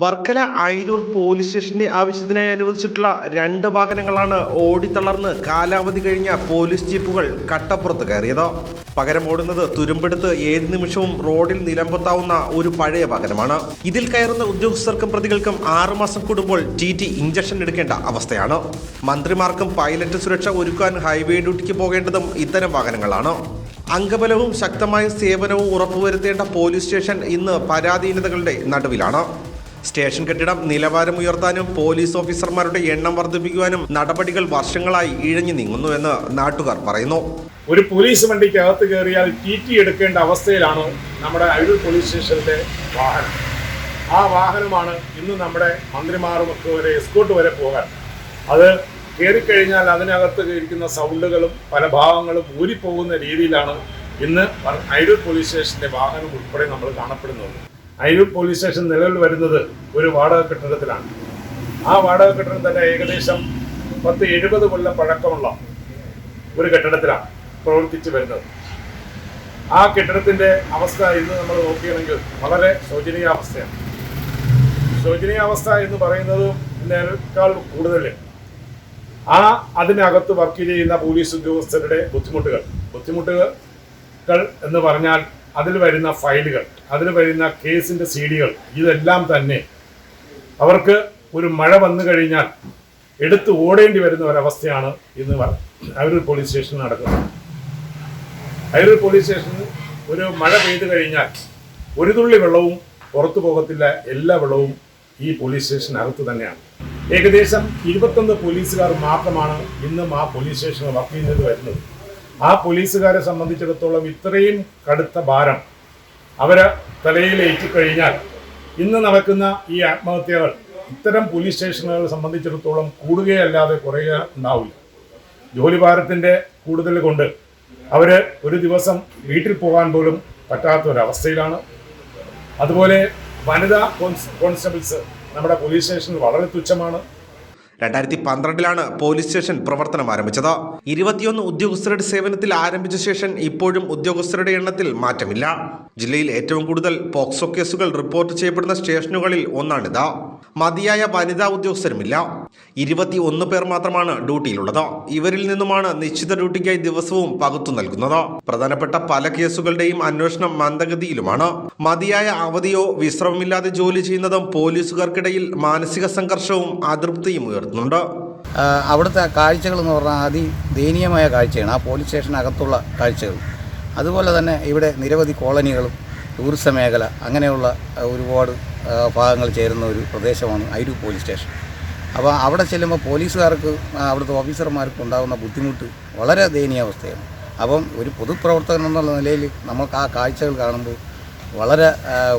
Varkala Ayiroor police സ്റ്റേഷന്റെ ആവശ്യത്തിനായി അനുവദിച്ചിട്ടുള്ള രണ്ട് വാഹനങ്ങളാണ് ഓടിത്തളർന്ന് കാലാവധി കഴിഞ്ഞ പോലീസ് ജീപ്പുകൾ കട്ടപ്പുറത്ത് കയറിയത്. പകരം ഓടുന്നത് തുരുമ്പെടുത്ത് ഏത് നിമിഷവും റോഡിൽ നിലമ്പത്താവുന്ന ഒരു പഴയ വാഹനമാണ്. ഇതിൽ കയറുന്ന ഉദ്യോഗസ്ഥർക്കും പ്രതികൾക്കും ആറുമാസം കൂടുമ്പോൾ ടി ടി ഇഞ്ചക്ഷൻ എടുക്കേണ്ട അവസ്ഥയാണ്. മന്ത്രിമാർക്കും പൈലറ്റ് സുരക്ഷ ഒരുക്കാൻ ഹൈവേ ഡ്യൂട്ടിക്ക് പോകേണ്ടതും ഇത്തരം വാഹനങ്ങളാണ്. അംഗബലവും ശക്തമായ സേവനവും ഉറപ്പുവരുത്തേണ്ട പോലീസ് സ്റ്റേഷൻ ഇന്ന് പരാധീനതകളുടെ നടുവിലാണ്. സ്റ്റേഷൻ കെട്ടിടം നിലവാരം ഉയർത്താനും പോലീസ് ഓഫീസർമാരുടെ എണ്ണം വർദ്ധിപ്പിക്കുവാനും നടപടികൾ വർഷങ്ങളായി ഇഴഞ്ഞു നീങ്ങുന്നുവെന്ന് നാട്ടുകാർ പറയുന്നു. ഒരു പോലീസ് വണ്ടിക്ക് അകത്ത് കയറിയാൽ ടി ടി എടുക്കേണ്ട അവസ്ഥയിലാണ് നമ്മുടെ അഴൂർ പോലീസ് സ്റ്റേഷനിലെ വാഹനം. ആ വാഹനമാണ് ഇന്ന് നമ്മുടെ മന്ത്രിമാരുമൊക്കെ വരെ എസ്കോട്ട് വരെ പോകാൻ. അത് കയറിക്കഴിഞ്ഞാൽ അതിനകത്ത് ഇരിക്കുന്ന സൗണ്ടുകളും പല ഭാഗങ്ങളും ഊരിപ്പോകുന്ന രീതിയിലാണ് ഇന്ന് ഐഡൽ പോലീസ് സ്റ്റേഷന്റെ വാഹനം ഉൾപ്പെടെ നമ്മൾ കാണപ്പെടുന്നത്. അഴൂർ പോലീസ് സ്റ്റേഷൻ നിലവിൽ വരുന്നത് ഒരു വാടക കെട്ടിടത്തിലാണ്. ആ വാടക കെട്ടിടം തന്നെ ഏകദേശം പത്ത് എഴുപത് കൊല്ലം പഴക്കമുള്ള ഒരു കെട്ടിടത്തിലാണ് പ്രവർത്തിച്ചു വരുന്നത്. ആ കെട്ടിടത്തിന്റെ അവസ്ഥ ഇന്ന് നമ്മൾ നോക്കുകയാണെങ്കിൽ വളരെ ശോചനീയാവസ്ഥയാണ്. ശോചനീയാവസ്ഥ എന്ന് പറയുന്നത് ഇതിനേക്കാൾ കൂടുതൽ. ആ അതിനകത്ത് വർക്ക് ചെയ്യുന്ന പോലീസ് ഉദ്യോഗസ്ഥരുടെ ബുദ്ധിമുട്ടുകൾ. ബുദ്ധിമുട്ടുകൾ എന്ന് പറഞ്ഞാൽ അതിൽ വരുന്ന ഫയലുകൾ അതിൽ വരുന്ന കേസിന്റെ സി ഡികൾ ഇതെല്ലാം തന്നെ അവർക്ക് ഒരു മഴ വന്നു കഴിഞ്ഞാൽ എടുത്ത് ഓടേണ്ടി വരുന്ന ഒരവസ്ഥയാണ് ഇന്ന് അരൂർ പോലീസ് സ്റ്റേഷനിൽ നടക്കുന്നത്. അരൂർ പോലീസ് സ്റ്റേഷനിൽ ഒരു മഴ പെയ്തു കഴിഞ്ഞാൽ ഒരു തുള്ളി വെള്ളവും പുറത്തു പോകത്തില്ല എല്ലാ വെള്ളവും ഈ പോലീസ് സ്റ്റേഷനകത്ത് തന്നെയാണ്. ഏകദേശം ഇരുപത്തൊന്ന് പോലീസുകാർ മാത്രമാണ് ഇന്നും ആ പോലീസ് സ്റ്റേഷനിൽ വർക്ക് ചെയ്യുന്നത് വരുന്നത്. ആ പോലീസുകാരെ സംബന്ധിച്ചിടത്തോളം ഇത്രയും കടുത്ത ഭാരം അവരെ തലയിലേറ്റി കഴിഞ്ഞാൽ ഇന്ന് നടക്കുന്ന ഈ ആത്മഹത്യകൾ ഇത്തരം പോലീസ് സ്റ്റേഷനുകളെ സംബന്ധിച്ചിടത്തോളം കൂടുകയല്ലാതെ കുറയുക ഉണ്ടാവില്ല. ജോലിഭാരത്തിന്റെ കൂടുതൽ കൊണ്ട് അവർ ഒരു ദിവസം വീട്ടിൽ പോകാൻ പോലും പറ്റാത്ത ഒരവസ്ഥയിലാണ് അതുപോലെ വനിതാ കോൺസ്റ്റബിൾസ് നമ്മുടെ പോലീസ് സ്റ്റേഷനിൽ വളരെ തുച്ഛമാണ്. രണ്ടായിരത്തി പന്ത്രണ്ടിലാണ് പോലീസ് സ്റ്റേഷൻ പ്രവർത്തനം ആരംഭിച്ചത്. ഇരുപത്തിയൊന്ന് ഉദ്യോഗസ്ഥരുടെ സേവനത്തിൽ ആരംഭിച്ച ശേഷം ഇപ്പോഴും ഉദ്യോഗസ്ഥരുടെ എണ്ണത്തിൽ മാറ്റമില്ല. ജില്ലയിൽ ഏറ്റവും കൂടുതൽ പോക്സോ കേസുകൾ റിപ്പോർട്ട് ചെയ്യപ്പെടുന്ന സ്റ്റേഷനുകളിൽ ഒന്നാണിത്. മതിയായ വനിതാ ഉദ്യോഗസ്ഥരുമില്ല. ഇരുപത്തി ഒന്ന് പേർ മാത്രമാണ് ഡ്യൂട്ടിയിലുള്ളത്. ഇവരിൽ നിന്നുമാണ് നിശ്ചിത ഡ്യൂട്ടിക്കായി ദിവസവും പകുത്തു നൽകുന്നത്. പ്രധാനപ്പെട്ട പല കേസുകളുടെയും അന്വേഷണം മന്ദഗതിയിലുമാണ്. മതിയായ അവധിയോ വിശ്രമമില്ലാതെ ജോലി ചെയ്യുന്നതും പോലീസുകാർക്കിടയിൽ മാനസിക സംഘർഷവും അതൃപ്തിയും ഉയർത്തുന്നുണ്ട് ആ, അവിടുത്തെ കാഴ്ചകൾ എന്ന് പറഞ്ഞാൽ അതി ദയനീയമായ കാഴ്ചയാണ് ആ പോലീസ് സ്റ്റേഷനകത്തുള്ള കാഴ്ചകൾ. അതുപോലെ തന്നെ ഇവിടെ നിരവധി കോളനികളും ടൂറിസം മേഖല അങ്ങനെയുള്ള ഒരുപാട് ഭാഗങ്ങൾ ചേരുന്ന ഒരു പ്രദേശമാണ് അയിരൂർ പോലീസ് സ്റ്റേഷൻ അപ്പോൾ അവിടെ ചെല്ലുമ്പോൾ പോലീസുകാർക്ക് അവിടുത്തെ ഓഫീസർമാർക്ക് ഉണ്ടാകുന്ന ബുദ്ധിമുട്ട് വളരെ ദയനീയാവസ്ഥയാണ് അപ്പം ഒരു പൊതുപ്രവർത്തകൻ എന്നുള്ള നിലയിൽ നമ്മൾക്ക് ആ കാഴ്ചകൾ കാണുമ്പോൾ വളരെ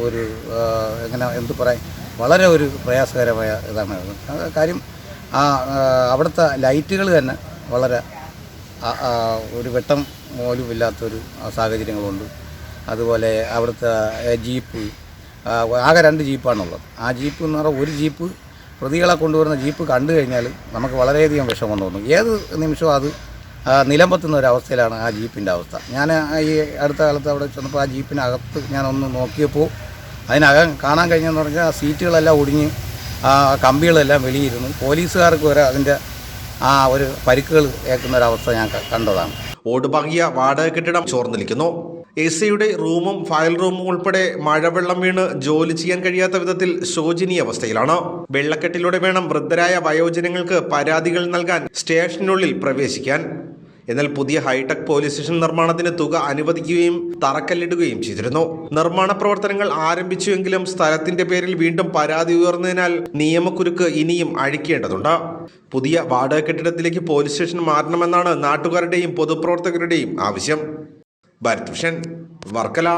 ഒരു എങ്ങനെ എന്ത് പറയാൻ വളരെ ഒരു പ്രയാസകരമായ ഇതാണ്. കാര്യം ആ അവിടുത്തെ ലൈറ്റുകൾ തന്നെ വളരെ ഒരു വെട്ടം പോലും ഇല്ലാത്തൊരു ആ, സാഹചര്യങ്ങളുണ്ട്. അതുപോലെ അവിടുത്തെ ജീപ്പ് ആകെ രണ്ട് ജീപ്പാണുള്ളത്. ആ ജീപ്പ് എന്ന് പറഞ്ഞാൽ ഒരു ജീപ്പ് പ്രതികളെ കൊണ്ടുവരുന്ന ജീപ്പ് കണ്ടു കഴിഞ്ഞാൽ നമുക്ക് വളരെയധികം വിഷമം തോന്നും. ഏത് നിമിഷവും അത് നിലമ്പത്തുന്ന ഒരവസ്ഥയിലാണ് ആ ജീപ്പിന്റെ അവസ്ഥ. ഞാൻ ഈ അടുത്ത കാലത്ത് അവിടെ ചെന്നപ്പോൾ ആ ജീപ്പിനകത്ത് ഞാനൊന്ന് നോക്കിയപ്പോൾ അതിനകം കാണാൻ കഴിഞ്ഞെന്ന് പറഞ്ഞാൽ ആ സീറ്റുകളെല്ലാം ഒടിഞ്ഞ് ആ കമ്പികളെല്ലാം വെളിയിരുന്നു പോലീസുകാർക്ക് വരെ അതിന്റെ ആ ഒരു പരിക്കുകൾ ഏൽക്കുന്ന ഒരവസ്ഥ ഞാൻ കണ്ടതാണ്. ഓട് ഓടുപാകിയ വാടക കെട്ടിടം ചോർന്നിരിക്കുന്നു എ സിയുടെ റൂമും ഫയൽ റൂമും ഉൾപ്പെടെ മഴവെള്ളം വീണ് ജോലി ചെയ്യാൻ കഴിയാത്ത വിധത്തിൽ ശോചനീയ അവസ്ഥയിലാണ്. വെള്ളക്കെട്ടിലൂടെ വേണം വൃദ്ധരായ വയോജനങ്ങൾക്ക് പരാതികൾ നൽകാൻ സ്റ്റേഷനുള്ളിൽ പ്രവേശിക്കാൻ. എന്നാൽ പുതിയ ഹൈടെക് പോലീസ് സ്റ്റേഷൻ നിർമ്മാണത്തിന് തുക അനുവദിക്കുകയും തറക്കല്ലിടുകയും ചെയ്തിരുന്നു. നിർമ്മാണ പ്രവർത്തനങ്ങൾ ആരംഭിച്ചുവെങ്കിലും സ്ഥലത്തിന്റെ പേരിൽ വീണ്ടും പരാതി ഉയർന്നതിനാൽ നിയമക്കുരുക്ക് ഇനിയും അഴിക്കേണ്ടതുണ്ട്. പുതിയ വാടക കെട്ടിടത്തിലേക്ക് പോലീസ് സ്റ്റേഷൻ മാറ്റണമെന്നാണ് നാട്ടുകാരുടെയും പൊതുപ്രവർത്തകരുടെയും ആവശ്യം. ഭരത് വർക്കല.